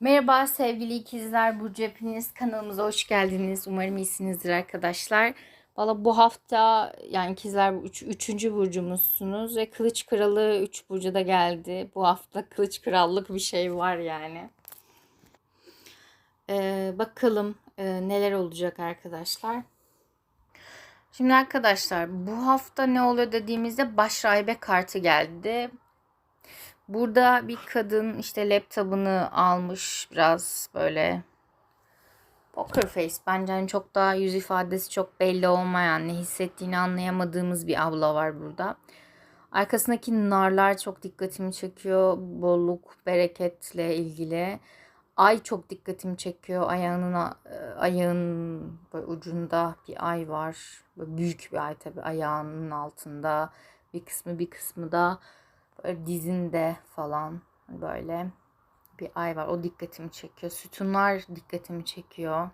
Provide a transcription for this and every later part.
Merhaba sevgili ikizler Burcu hepiniz kanalımıza hoş geldiniz. Umarım iyisinizdir arkadaşlar. Valla bu hafta yani ikizler üç, üçüncü burcumuzsunuz ve Kılıç Kralı 3 burcu da geldi. Bu hafta Kılıç Krallık bir şey var yani. Ee, bakalım e, neler olacak arkadaşlar. Şimdi arkadaşlar bu hafta ne oluyor dediğimizde baş rahibe kartı geldi. Burada bir kadın işte laptopunu almış biraz böyle poker face. Bence hani çok daha yüz ifadesi çok belli olmayan ne hissettiğini anlayamadığımız bir abla var burada. Arkasındaki narlar çok dikkatimi çekiyor. Bolluk, bereketle ilgili. Ay çok dikkatimi çekiyor. Ayağının ayağın ucunda bir ay var. Böyle büyük bir ay tabii ayağının altında. Bir kısmı bir kısmı da böyle dizinde falan böyle bir ay var. O dikkatimi çekiyor. Sütunlar dikkatimi çekiyor.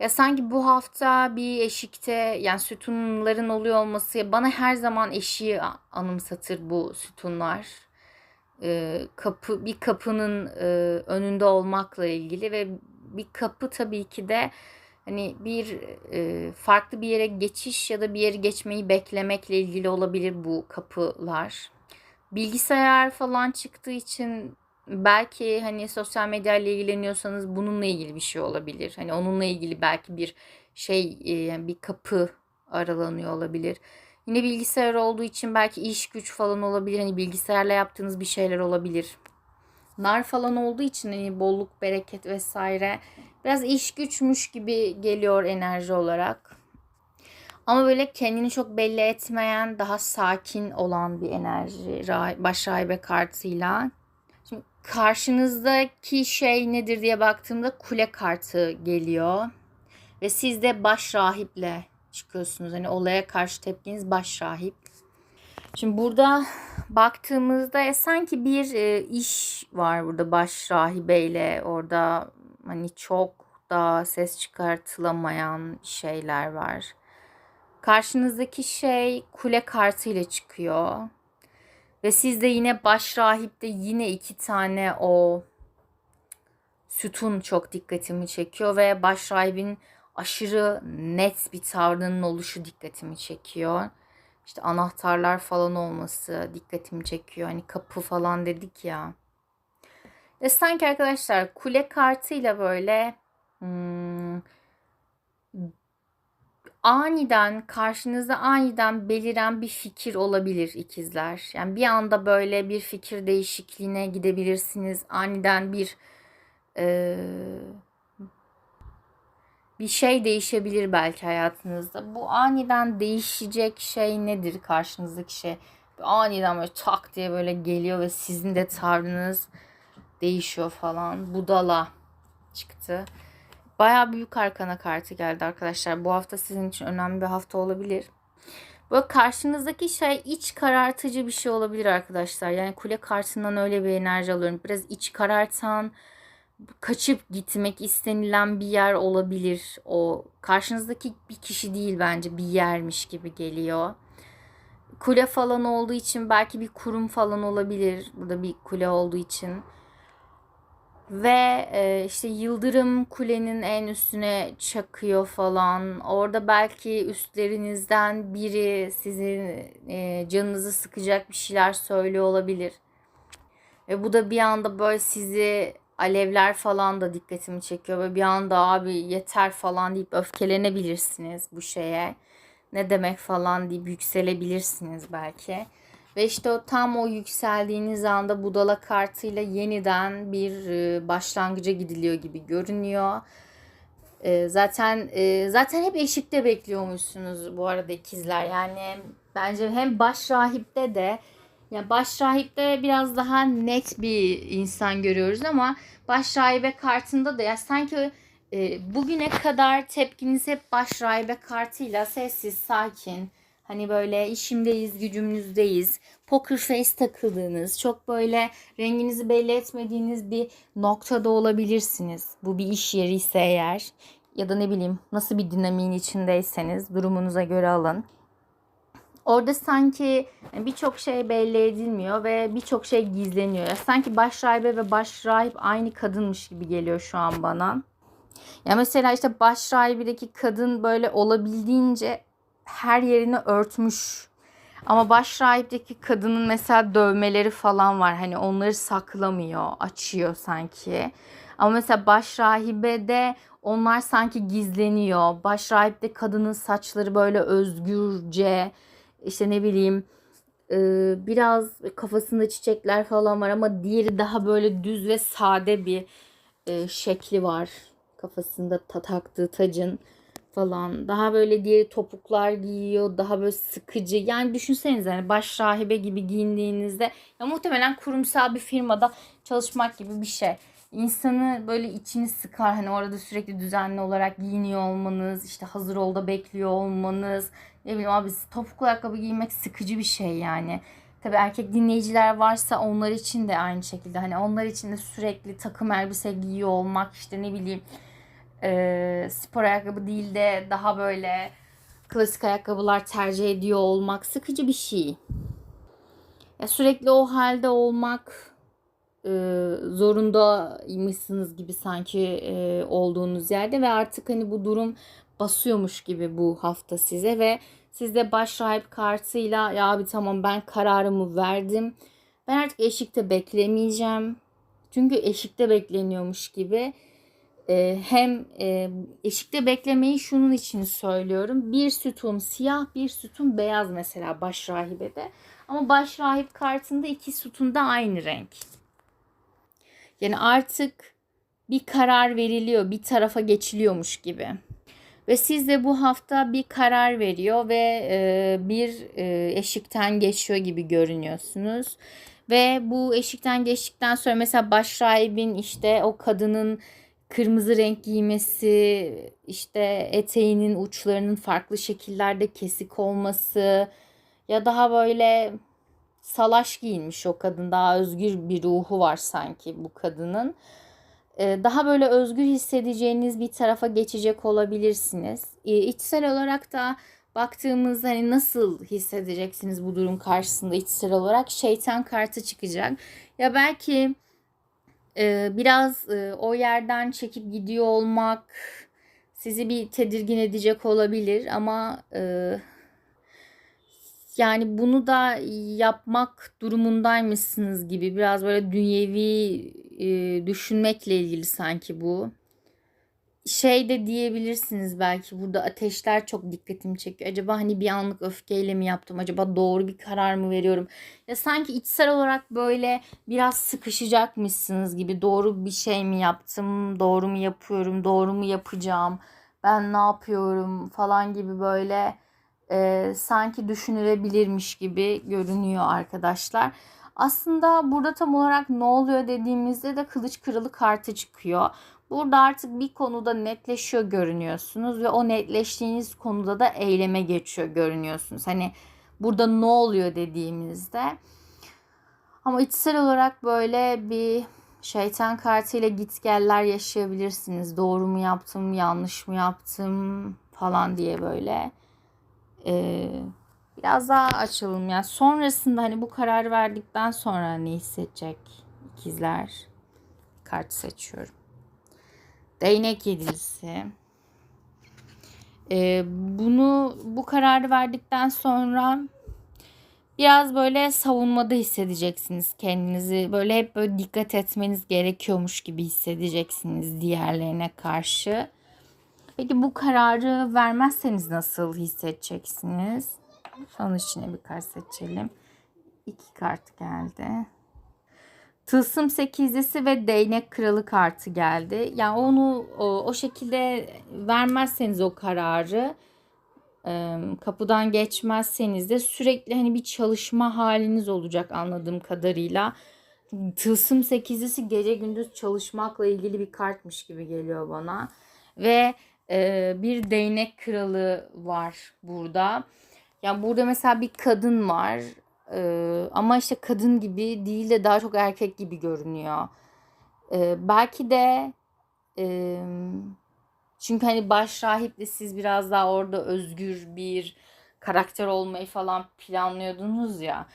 Ya sanki bu hafta bir eşikte yani sütunların oluyor olması bana her zaman eşiği anımsatır bu sütunlar. Ee, kapı bir kapının e, önünde olmakla ilgili ve bir kapı tabii ki de hani bir e, farklı bir yere geçiş ya da bir yeri geçmeyi beklemekle ilgili olabilir bu kapılar bilgisayar falan çıktığı için belki hani sosyal medya ile ilgileniyorsanız bununla ilgili bir şey olabilir. Hani onunla ilgili belki bir şey e, bir kapı aralanıyor olabilir. Yine bilgisayar olduğu için belki iş güç falan olabilir. Hani bilgisayarla yaptığınız bir şeyler olabilir. Nar falan olduğu için hani bolluk, bereket vesaire biraz iş güçmüş gibi geliyor enerji olarak. Ama böyle kendini çok belli etmeyen, daha sakin olan bir enerji baş rahibe kartıyla. Şimdi karşınızdaki şey nedir diye baktığımda kule kartı geliyor. Ve siz de baş rahiple çıkıyorsunuz. Hani olaya karşı tepkiniz baş rahip. Şimdi burada baktığımızda e, sanki bir e, iş var burada baş rahibeyle orada hani çok da ses çıkartılamayan şeyler var. Karşınızdaki şey kule kartı ile çıkıyor. Ve sizde yine baş rahipte yine iki tane o sütun çok dikkatimi çekiyor ve baş rahibin aşırı net bir tavrının oluşu dikkatimi çekiyor. İşte anahtarlar falan olması dikkatimi çekiyor. Hani kapı falan dedik ya. Ve sanki arkadaşlar kule kartıyla böyle hmm, aniden karşınıza aniden beliren bir fikir olabilir ikizler. Yani bir anda böyle bir fikir değişikliğine gidebilirsiniz. Aniden bir e, bir şey değişebilir belki hayatınızda. Bu aniden değişecek şey nedir karşınızdaki şey? Aniden böyle tak diye böyle geliyor ve sizin de tavrınız değişiyor falan. Budala çıktı. Baya büyük arkana kartı geldi arkadaşlar. Bu hafta sizin için önemli bir hafta olabilir. Böyle karşınızdaki şey iç karartıcı bir şey olabilir arkadaşlar. Yani kule kartından öyle bir enerji alıyorum. Biraz iç karartan, kaçıp gitmek istenilen bir yer olabilir. O karşınızdaki bir kişi değil bence bir yermiş gibi geliyor. Kule falan olduğu için belki bir kurum falan olabilir. Burada bir kule olduğu için. Ve e, işte yıldırım kulenin en üstüne çakıyor falan. Orada belki üstlerinizden biri sizin e, canınızı sıkacak bir şeyler söylüyor olabilir. Ve bu da bir anda böyle sizi alevler falan da dikkatimi çekiyor. Ve bir anda abi yeter falan deyip öfkelenebilirsiniz bu şeye. Ne demek falan deyip yükselebilirsiniz belki. Ve işte o tam o yükseldiğiniz anda budala kartıyla yeniden bir e, başlangıca gidiliyor gibi görünüyor. E, zaten e, zaten hep eşikte bekliyormuşsunuz bu arada ikizler. Yani bence hem baş rahipte de yani baş rahipte biraz daha net bir insan görüyoruz ama baş rahibe kartında da ya sanki bugüne kadar tepkiniz hep baş rahibe kartıyla sessiz, sakin, Hani böyle işimdeyiz, gücümüzdeyiz. Poker face takıldığınız, çok böyle renginizi belli etmediğiniz bir noktada olabilirsiniz. Bu bir iş yeri ise eğer ya da ne bileyim nasıl bir dinamiğin içindeyseniz durumunuza göre alın. Orada sanki birçok şey belli edilmiyor ve birçok şey gizleniyor. Sanki baş rahibe ve baş rahip aynı kadınmış gibi geliyor şu an bana. Ya mesela işte baş rahibedeki kadın böyle olabildiğince her yerini örtmüş. Ama baş rahipteki kadının mesela dövmeleri falan var. Hani onları saklamıyor, açıyor sanki. Ama mesela baş rahibede onlar sanki gizleniyor. Baş rahipte kadının saçları böyle özgürce işte ne bileyim e, biraz kafasında çiçekler falan var ama diğeri daha böyle düz ve sade bir e, şekli var. Kafasında ta taktığı tacın falan. Daha böyle diğeri topuklar giyiyor. Daha böyle sıkıcı. Yani düşünsenize hani baş rahibe gibi giyindiğinizde ya muhtemelen kurumsal bir firmada çalışmak gibi bir şey. İnsanı böyle içini sıkar. Hani orada sürekli düzenli olarak giyiniyor olmanız, işte hazır olda bekliyor olmanız. Ne bileyim abi topuklu ayakkabı giymek sıkıcı bir şey yani. Tabi erkek dinleyiciler varsa onlar için de aynı şekilde. Hani onlar için de sürekli takım elbise giyiyor olmak işte ne bileyim e, spor ayakkabı değil de daha böyle klasik ayakkabılar tercih ediyor olmak sıkıcı bir şey. Ya sürekli o halde olmak e, zorundaymışsınız gibi sanki e, olduğunuz yerde ve artık hani bu durum basıyormuş gibi bu hafta size ve siz de baş rahip kartıyla ya abi tamam ben kararımı verdim. Ben artık eşikte beklemeyeceğim. Çünkü eşikte bekleniyormuş gibi. Ee, hem e, eşikte beklemeyi şunun için söylüyorum. Bir sütun siyah, bir sütun beyaz mesela baş rahibede. Ama baş rahip kartında iki sütun da aynı renk. Yani artık bir karar veriliyor, bir tarafa geçiliyormuş gibi. Ve siz de bu hafta bir karar veriyor ve e, bir e, eşikten geçiyor gibi görünüyorsunuz. Ve bu eşikten geçtikten sonra mesela baş rahibin işte o kadının kırmızı renk giymesi, işte eteğinin uçlarının farklı şekillerde kesik olması ya daha böyle salaş giyinmiş o kadın. Daha özgür bir ruhu var sanki bu kadının. Ee, daha böyle özgür hissedeceğiniz bir tarafa geçecek olabilirsiniz. Ee, içsel olarak da baktığımızda hani nasıl hissedeceksiniz bu durum karşısında içsel olarak şeytan kartı çıkacak. Ya belki biraz o yerden çekip gidiyor olmak sizi bir tedirgin edecek olabilir ama yani bunu da yapmak durumundaymışsınız gibi biraz böyle dünyevi düşünmekle ilgili sanki bu. Şey de diyebilirsiniz belki burada ateşler çok dikkatimi çekiyor. Acaba hani bir anlık öfkeyle mi yaptım? Acaba doğru bir karar mı veriyorum? Ya sanki içsel olarak böyle biraz sıkışacakmışsınız gibi. Doğru bir şey mi yaptım? Doğru mu yapıyorum? Doğru mu yapacağım? Ben ne yapıyorum? Falan gibi böyle e, sanki düşünülebilirmiş gibi görünüyor arkadaşlar. Aslında burada tam olarak ne oluyor dediğimizde de kılıç kralı kartı çıkıyor. Burada artık bir konuda netleşiyor görünüyorsunuz ve o netleştiğiniz konuda da eyleme geçiyor görünüyorsunuz. Hani burada ne oluyor dediğimizde. Ama içsel olarak böyle bir şeytan kartıyla gitgeller yaşayabilirsiniz. Doğru mu yaptım, yanlış mı yaptım falan diye böyle. Ee, biraz daha açalım. Yani sonrasında hani bu karar verdikten sonra ne hissedecek ikizler? Kart seçiyorum. Değnek yedilisi. Ee, bunu bu kararı verdikten sonra biraz böyle savunmada hissedeceksiniz kendinizi. Böyle hep böyle dikkat etmeniz gerekiyormuş gibi hissedeceksiniz diğerlerine karşı. Peki bu kararı vermezseniz nasıl hissedeceksiniz? Son içine bir kart seçelim. İki kart geldi. Tılsım sekizlisi ve değnek kralı kartı geldi. Yani onu o, o şekilde vermezseniz o kararı kapıdan geçmezseniz de sürekli hani bir çalışma haliniz olacak anladığım kadarıyla. Tılsım sekizlisi gece gündüz çalışmakla ilgili bir kartmış gibi geliyor bana. Ve e, bir değnek kralı var burada. Yani burada mesela bir kadın var. Ee, ama işte kadın gibi değil de daha çok erkek gibi görünüyor. Ee, belki de e, çünkü hani baş rahiple siz biraz daha orada özgür bir karakter olmayı falan planlıyordunuz ya.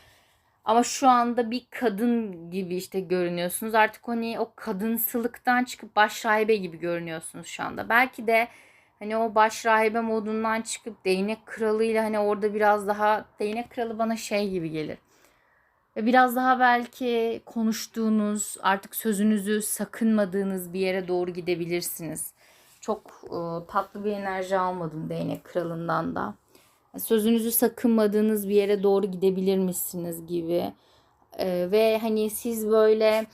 Ama şu anda bir kadın gibi işte görünüyorsunuz. Artık hani o kadınsılıktan çıkıp baş rahibe gibi görünüyorsunuz şu anda. Belki de hani o baş rahibe modundan çıkıp değnek kralıyla hani orada biraz daha değnek kralı bana şey gibi gelir. Ve biraz daha belki konuştuğunuz, artık sözünüzü sakınmadığınız bir yere doğru gidebilirsiniz. Çok e, tatlı bir enerji almadım değnek kralından da sözünüzü sakınmadığınız bir yere doğru gidebilir misiniz gibi. Ee, ve hani siz böyle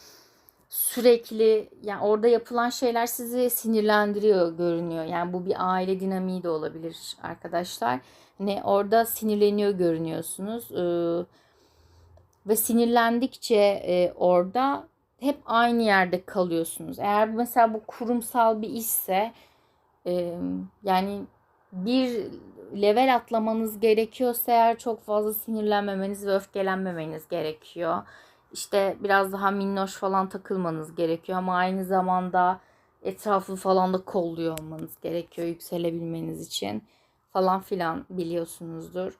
sürekli yani orada yapılan şeyler sizi sinirlendiriyor görünüyor. Yani bu bir aile dinamiği de olabilir arkadaşlar. Hani orada sinirleniyor görünüyorsunuz. Ee, ve sinirlendikçe e, orada hep aynı yerde kalıyorsunuz. Eğer mesela bu kurumsal bir işse e, yani bir level atlamanız gerekiyorsa eğer çok fazla sinirlenmemeniz ve öfkelenmemeniz gerekiyor. İşte biraz daha minnoş falan takılmanız gerekiyor ama aynı zamanda etrafı falan da kolluyor olmanız gerekiyor yükselebilmeniz için falan filan biliyorsunuzdur.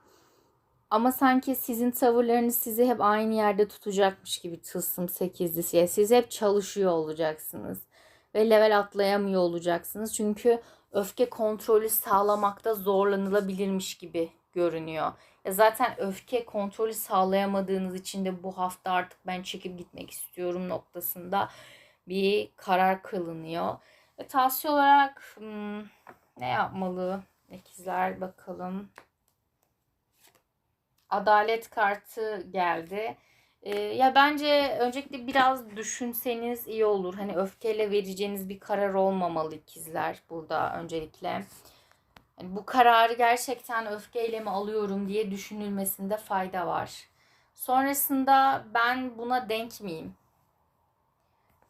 Ama sanki sizin tavırlarınız sizi hep aynı yerde tutacakmış gibi tılsım 8'li. Siz hep çalışıyor olacaksınız. Ve level atlayamıyor olacaksınız. Çünkü öfke kontrolü sağlamakta zorlanılabilirmiş gibi görünüyor. Ya zaten öfke kontrolü sağlayamadığınız için de bu hafta artık ben çekip gitmek istiyorum noktasında bir karar kılınıyor. E, tavsiye olarak hmm, ne yapmalı? İkizler bakalım. Adalet kartı geldi. Ee, ya bence öncelikle biraz düşünseniz iyi olur. Hani öfkeyle vereceğiniz bir karar olmamalı ikizler burada öncelikle. Yani bu kararı gerçekten öfkeyle mi alıyorum diye düşünülmesinde fayda var. Sonrasında ben buna denk miyim?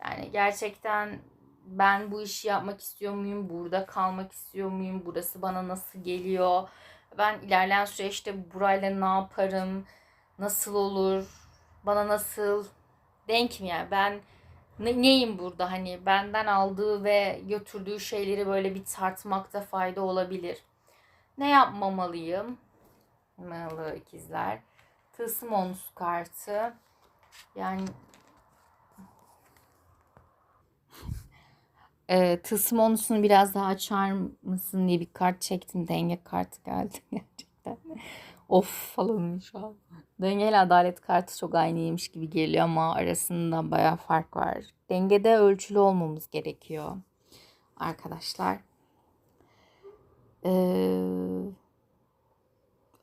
Yani gerçekten ben bu işi yapmak istiyor muyum? Burada kalmak istiyor muyum? Burası bana nasıl geliyor? Ben ilerleyen süreçte burayla ne yaparım? Nasıl olur? bana nasıl denk mi yani ben ne, neyim burada hani benden aldığı ve götürdüğü şeyleri böyle bir tartmakta fayda olabilir. Ne yapmamalıyım? Malı ikizler. Tılsım onus kartı. Yani e, tılsım onusunu biraz daha açar mısın diye bir kart çektim. Denge kartı geldi gerçekten. of falan şu an. Dengeli adalet kartı çok aynıymış gibi geliyor ama arasında baya fark var. Dengede ölçülü olmamız gerekiyor arkadaşlar. Ee,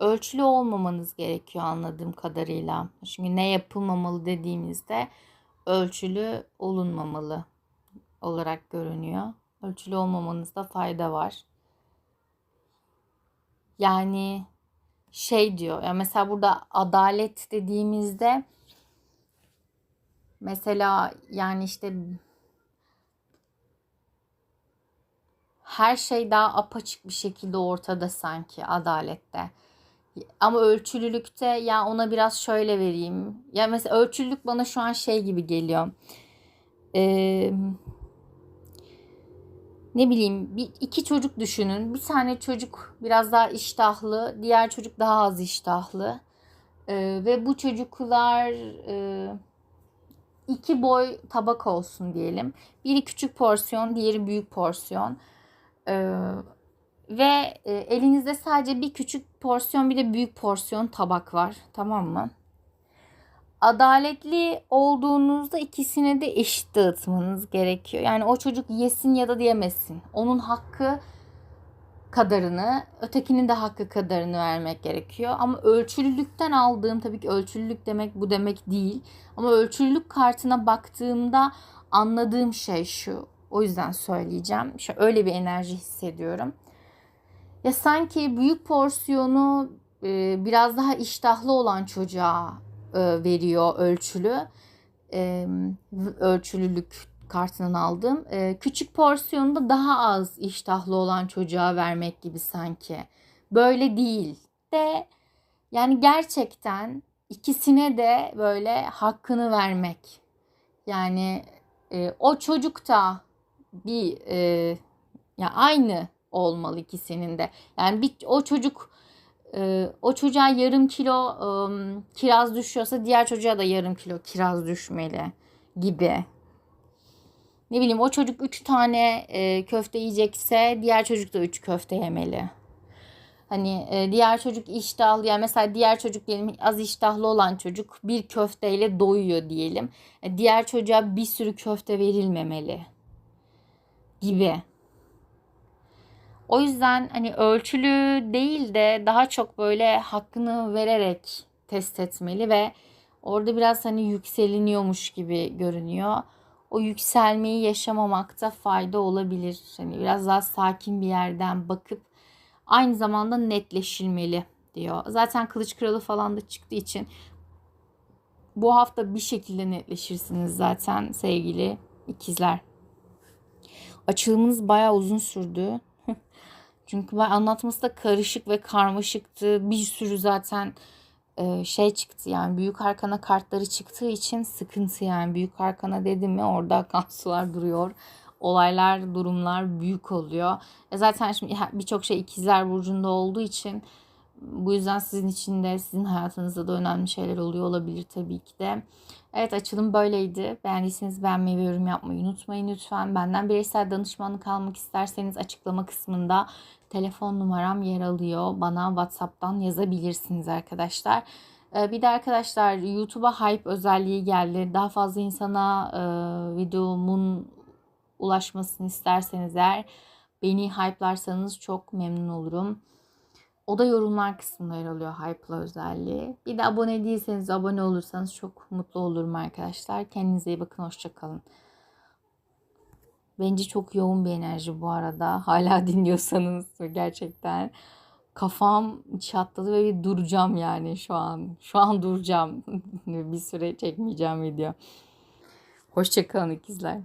ölçülü olmamanız gerekiyor anladığım kadarıyla. Çünkü ne yapılmamalı dediğimizde ölçülü olunmamalı olarak görünüyor. Ölçülü olmamanızda fayda var. Yani şey diyor. Yani mesela burada adalet dediğimizde mesela yani işte her şey daha apaçık bir şekilde ortada sanki adalette. Ama ölçülülükte ya ona biraz şöyle vereyim. Ya mesela ölçülülük bana şu an şey gibi geliyor. Eee ne bileyim bir iki çocuk düşünün. Bir tane çocuk biraz daha iştahlı, diğer çocuk daha az iştahlı. Ee, ve bu çocuklar e, iki boy tabak olsun diyelim. Biri küçük porsiyon, diğeri büyük porsiyon. Ee, ve e, elinizde sadece bir küçük porsiyon bir de büyük porsiyon tabak var. Tamam mı? Adaletli olduğunuzda ikisine de eşit dağıtmanız gerekiyor. Yani o çocuk yesin ya da diyemesin. Onun hakkı kadarını, ötekinin de hakkı kadarını vermek gerekiyor. Ama ölçülülükten aldığım tabii ki ölçülülük demek bu demek değil. Ama ölçülülük kartına baktığımda anladığım şey şu. O yüzden söyleyeceğim. İşte öyle bir enerji hissediyorum. Ya sanki büyük porsiyonu biraz daha iştahlı olan çocuğa e, veriyor ölçülü. E, ölçülülük kartından aldım. E, küçük porsiyonda daha az iştahlı olan çocuğa vermek gibi sanki. Böyle değil de yani gerçekten ikisine de böyle hakkını vermek. Yani e, o çocuk da bir e, ya aynı olmalı ikisinin de. Yani bir, o çocuk e, o çocuğa yarım kilo e, kiraz düşüyorsa diğer çocuğa da yarım kilo kiraz düşmeli gibi. Ne bileyim o çocuk 3 tane e, köfte yiyecekse diğer çocuk da 3 köfte yemeli. Hani e, diğer çocuk iştahlı yani mesela diğer çocuk diyelim az iştahlı olan çocuk bir köfteyle doyuyor diyelim. E, diğer çocuğa bir sürü köfte verilmemeli gibi. O yüzden hani ölçülü değil de daha çok böyle hakkını vererek test etmeli ve orada biraz hani yükseliniyormuş gibi görünüyor. O yükselmeyi yaşamamakta fayda olabilir. Hani biraz daha sakin bir yerden bakıp aynı zamanda netleşilmeli diyor. Zaten Kılıç Kralı falan da çıktığı için bu hafta bir şekilde netleşirsiniz zaten sevgili ikizler. Açılımınız bayağı uzun sürdü. Çünkü ben anlatması da karışık ve karmaşıktı. Bir sürü zaten e, şey çıktı yani büyük arkana kartları çıktığı için sıkıntı yani büyük arkana dedim mi orada akan sular duruyor. Olaylar, durumlar büyük oluyor. E zaten şimdi birçok şey ikizler burcunda olduğu için bu yüzden sizin için de sizin hayatınızda da önemli şeyler oluyor olabilir tabii ki de. Evet açılım böyleydi. Beğendiyseniz beğenmeyi ve yorum yapmayı unutmayın lütfen. Benden bireysel danışmanlık almak isterseniz açıklama kısmında telefon numaram yer alıyor. Bana WhatsApp'tan yazabilirsiniz arkadaşlar. Ee, bir de arkadaşlar YouTube'a hype özelliği geldi. Daha fazla insana e, videomun ulaşmasını isterseniz eğer beni hype'larsanız çok memnun olurum. O da yorumlar kısmında yer alıyor Hype'la özelliği. Bir de abone değilseniz abone olursanız çok mutlu olurum arkadaşlar. Kendinize iyi bakın. Hoşçakalın. Bence çok yoğun bir enerji bu arada. Hala dinliyorsanız gerçekten kafam çatladı ve bir duracağım yani şu an. Şu an duracağım. bir süre çekmeyeceğim video. Hoşçakalın ikizler.